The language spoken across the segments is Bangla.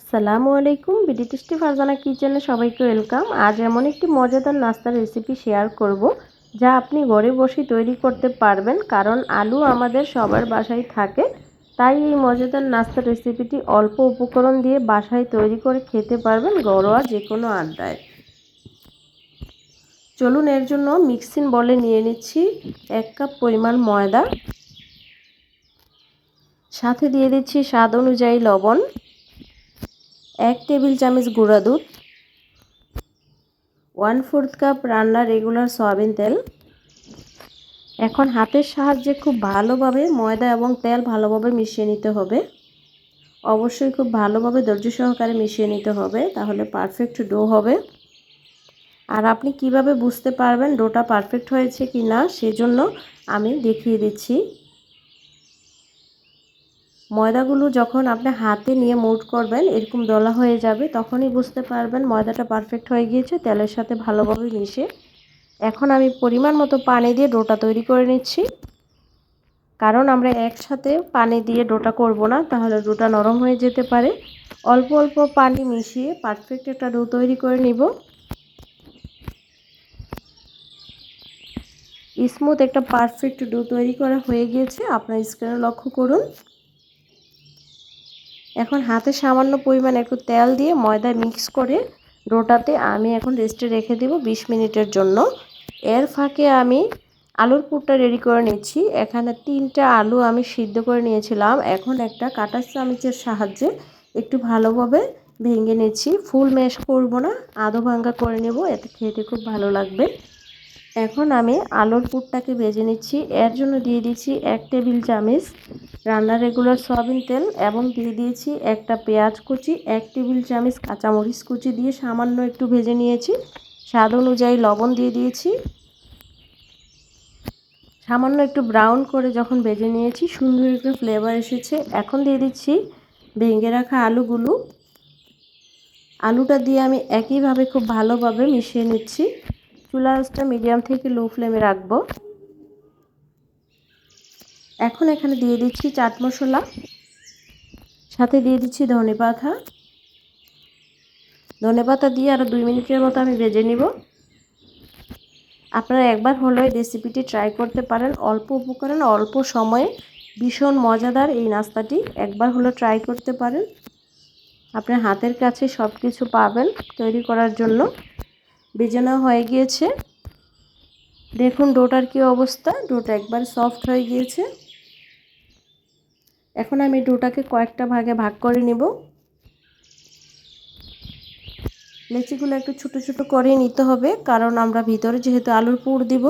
আসসালামু আলাইকুম। বিডি টেস্টি ফারজানা কিচেনে সবাইকে ওয়েলকাম। আজ এমন একটি মজাদার নাস্তার রেসিপি শেয়ার করব, যা আপনি ঘরে বসে তৈরি করতে পারবেন, কারণ আলু আমাদের সবার বাসায় থাকে। তাই এই মজাদার নাস্তার রেসিপিটি অল্প উপকরণ দিয়ে বাসায় তৈরি করে খেতে পারবেন ঘরোয়া যে কোনো আড্ডায়। চলুন এর জন্য মিক্সিং বলে নিয়ে নিচ্ছি এক কাপ পরিমাণ ময়দা। সাথে দিয়ে দিচ্ছি স্বাদ অনুযায়ী লবণ। এক টেবিল চামচ গুঁড়া দুধ ওয়ান ফোর্থ কাপ রান্নার রেগুলার সয়াবিন তেল। এখন হাতের সাহায্যে খুব ভালোভাবে ময়দা এবং তেল ভালোভাবে মিশিয়ে নিতে হবে। অবশ্যই খুব ভালোভাবে ধৈর্য সহকারে মিশিয়ে নিতে হবে, তাহলে পারফেক্ট ডো হবে। আর আপনি কীভাবে বুঝতে পারবেন ডোটা পারফেক্ট হয়েছে কি না সেজন্য আমি দেখিয়ে দিচ্ছি। ময়দাগুলো যখন আপনি হাতে নিয়ে মুট করবেন, এরকম দলা হয়ে যাবে, তখনই বুঝতে পারবেন ময়দাটা পারফেক্ট হয়ে গিয়েছে, তেলের সাথে ভালোভাবে মিশে। এখন আমি পরিমাণ মতো পানি দিয়ে ডোটা তৈরি করে নিচ্ছি। কারণ আমরা একসাথে পানি দিয়ে ডোটা করব না, তাহলে ডোটা নরম হয়ে যেতে পারে। অল্প অল্প পানি মিশিয়ে পারফেক্ট একটা ডো তৈরি করে নিব। স্মুথ একটা পারফেক্ট ডো তৈরি করা হয়ে গিয়েছে, আপনার স্ক্রিনে লক্ষ্য করুন। এখন হাতে সামান্য পরিমাণ একটু তেল দিয়ে ময়দা মিক্স করে ডোটাতে আমি এখন রেস্টে রেখে দেব ২০ মিনিটের জন্য। এর ফাঁকে আমি আলুর পুরটা রেডি করে নিচ্ছি। এখানে তিনটা আলু আমি সিদ্ধ করে নিয়েছিলাম। এখন একটা কাটার চামচের সাহায্যে একটু ভালোভাবে ভেঙে নিচ্ছি। ফুল ম্যাশ করব না, আধো ভাঙ্গা করে নেব। এতে খেতে খুব ভালো লাগবে। এখন আমি আলুর পুরটাকে ভেজে নিচ্ছি। এর জন্য দিয়ে দিচ্ছি এক টেবিল চামচ রান্নার রেগুলার সয়াবিন তেল এবং দিয়ে দিয়েছি একটা পেঁয়াজ কুচি, এক টেবিল চামচ কাঁচামরিচ কুচি দিয়ে সামান্য একটু ভেজে নিয়েছি। স্বাদ অনুযায়ী লবণ দিয়ে দিয়েছি। সামান্য একটু ব্রাউন করে যখন ভেজে নিয়েছি, সুন্দর একটু ফ্লেভার এসেছে। এখন দিয়ে দিচ্ছি ভেঙে রাখা আলুগুলো। আলুটা দিয়ে আমি একইভাবে খুব ভালোভাবে মিশিয়ে নিচ্ছি। চুলা আঁচটা মিডিয়াম থেকে লো ফ্লেমে রাখব। এখন এখানে দিয়ে দিচ্ছি চাট মশলা। সাথে দিয়ে দিচ্ছি ধনে পাতা। ধনে পাতা দিয়ে আরও দুই মিনিটের মতো আমি ভেজে নিব। আপনারা একবার হলো এই রেসিপিটি ট্রাই করতে পারেন। অল্প উপকরণ, অল্প সময়ে ভীষণ মজাদার এই নাস্তাটি একবার হলো ট্রাই করতে পারেন। আপনার হাতের কাছে সব কিছু পাবেন তৈরি করার জন্য। বেজানো হয়ে গিয়েছে। দেখুন ডোটার কি অবস্থা। ডোটা একবার সফট হয়ে গিয়েছে। এখন আমি ডোটাকে কয়েকটা ভাগে ভাগ করে নিব। লেচিগুলো একটু ছোট ছোট করে নিতে হবে, কারণ আমরা ভিতরে যেহেতু আলুর পুর দিব,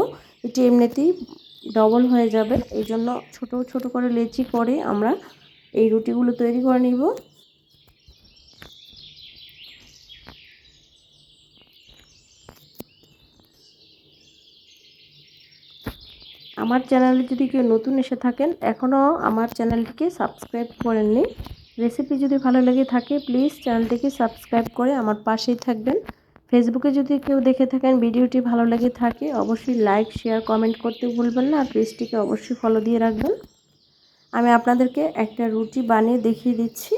এটি এমনিতেই ডবল হয়ে যাবে। এই জন্য ছোটো ছোটো করে লেচি করে আমরা এই রুটিগুলো তৈরি করে নিব। আমার চ্যানেলে যদি কেউ নতুন এসে থাকেন, এখনও আমার চ্যানেলটিকে সাবস্ক্রাইব করেননি। রেসিপি যদি ভালো লেগে থাকে, প্লিজ চ্যানেলটিকে সাবস্ক্রাইব করে আমার পাশেই থাকবেন। ফেসবুকে যদি কেউ দেখে থাকেন ভিডিওটি ভালো লেগে থাকে, অবশ্যই লাইক, শেয়ার, কমেন্ট করতে ভুলবেন না, আর পেজটিকে অবশ্যই ফলো দিয়ে রাখবেন। আমি আপনাদেরকে একটা রুটি বানিয়ে দেখিয়ে দিচ্ছি।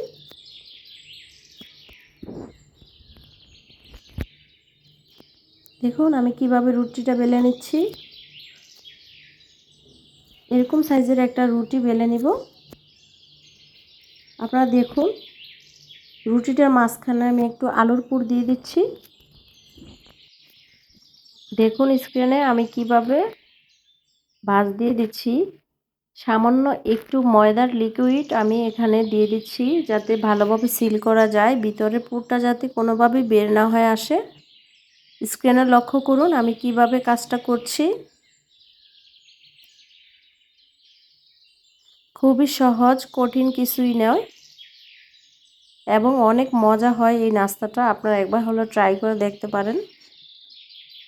দেখুন আমি কীভাবে রুটিটা বেলে নিচ্ছি। এরকম সাইজের একটা রুটি বেলে নিব। আপনারা দেখুন, রুটিটার মাঝখানে আমি একটু আলুর পুর দিয়ে দিচ্ছি। দেখুন স্ক্রিনে আমি কীভাবে ভাজ দিয়ে দিচ্ছি। সামান্য একটু ময়দার লিকুইড আমি এখানে দিয়ে দিচ্ছি যাতে ভালোভাবে সিল করা যায়, ভিতরে পুরটা যাতে কোনোভাবেই বের না হয়ে আসে। স্ক্রিনে লক্ষ্য করুন আমি কীভাবে কাজটা করছি। খুবই সহজ, কঠিন কিছুই নয়। এবং অনেক মজা হয় এই নাস্তাটা। আপনারা একবার হলো ট্রাই করে দেখতে পারেন।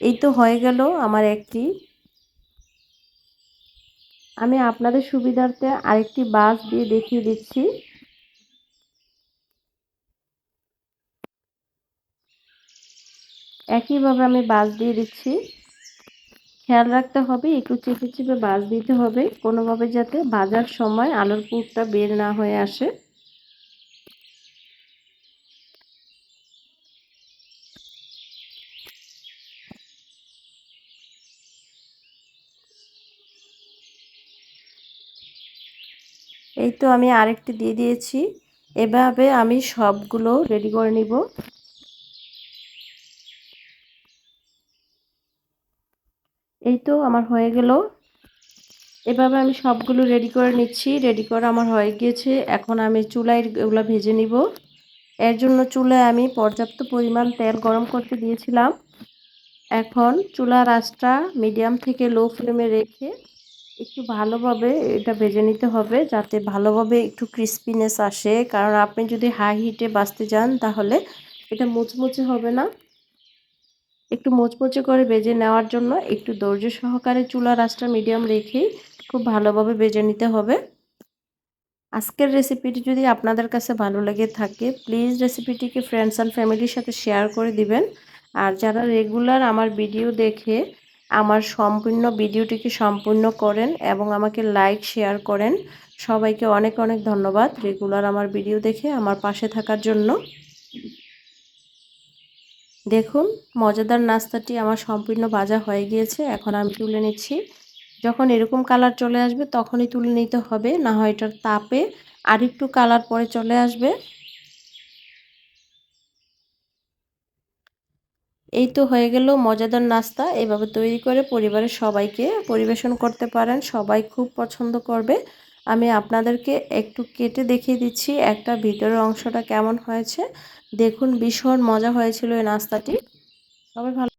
এই তো হয়ে গেল আমার একটি। আমি আপনাদের সুবিধার্থে আরেকটি বাস দিয়ে দেখিয়ে দিচ্ছি। একইভাবে আমি বাস দিয়ে দিচ্ছি। খেয়াল রাখতে হবে, একটু চেপে চেপে বাজ দিতে হবে, কোনোভাবে যাতে বাজার সময় আলুর পুরটা বের না হয়ে আসে। এই তো আমি আরেকটি দিয়ে দিয়েছি। এভাবে আমি সবগুলো রেডি করে নিব। এই তো আমার হয়ে গেল। এভাবে আমি সবগুলো রেডি করে নিচ্ছি। রেডি করে আমার হয়ে গিয়েছে। এখন আমি চুলায় এগুলো ভেজে নিব। এর জন্য চুলায় আমি পর্যাপ্ত পরিমাণ তেল গরম করতে দিয়েছিলাম। এখন চুলার আঁচটা মিডিয়াম থেকে লো ফ্লেমে রেখে একটু ভালোভাবে এটা ভেজে নিতে হবে, যাতে ভালোভাবে একটু ক্রিস্পিনেস আসে। কারণ আপনি যদি হাই হিটে বাঁচতে যান, তাহলে এটা মুচমুচে হবে না। একটু মুচমুচে করে বেজে নেওয়ার জন্য একটু ধৈর্য সহকারে চুলা আঁচটা মিডিয়াম রেখেই খুব ভালোভাবে বেজে নিতে হবে। আজকের রেসিপিটি যদি আপনাদের কাছে ভালো লেগে থাকে প্লিজ রেসিপিটিকে ফ্রেন্ডস অ্যান্ড ফ্যামিলির সাথে শেয়ার করে দিবেন। আর যারা রেগুলার আমার ভিডিও দেখে আমার সম্পূর্ণ ভিডিওটিকে সম্পূর্ণ করেন এবং আমাকে লাইক শেয়ার করেন, সবাইকে অনেক অনেক ধন্যবাদ। রেগুলার আমার ভিডিও দেখে আমার পাশে থাকার জন্য। দেখুন, মজাদার নাস্তাটি আমার সম্পূর্ণ ভাজা হয়ে গিয়েছে, এখন আমি তুলে নিচ্ছি। যখন এরকম কালার চলে আসবে, তখনই তুলে নিতে হবে, না হয় এটার তাপে আরেকটু কালার পরে চলে আসবে। এই তো হয়ে গেল মজাদার নাস্তা, এভাবে তৈরি করে পরিবারের সবাইকে পরিবেশন করতে পারেন, সবাই খুব পছন্দ করবে। আমি আপনাদেরকে একটু কেটে দেখিয়ে দিচ্ছি একটা ভিতরের অংশটা কেমন হয়েছে। দেখুন, ভীষণ মজা হয়েছিল এই নাস্তাটি। সবাই ভালো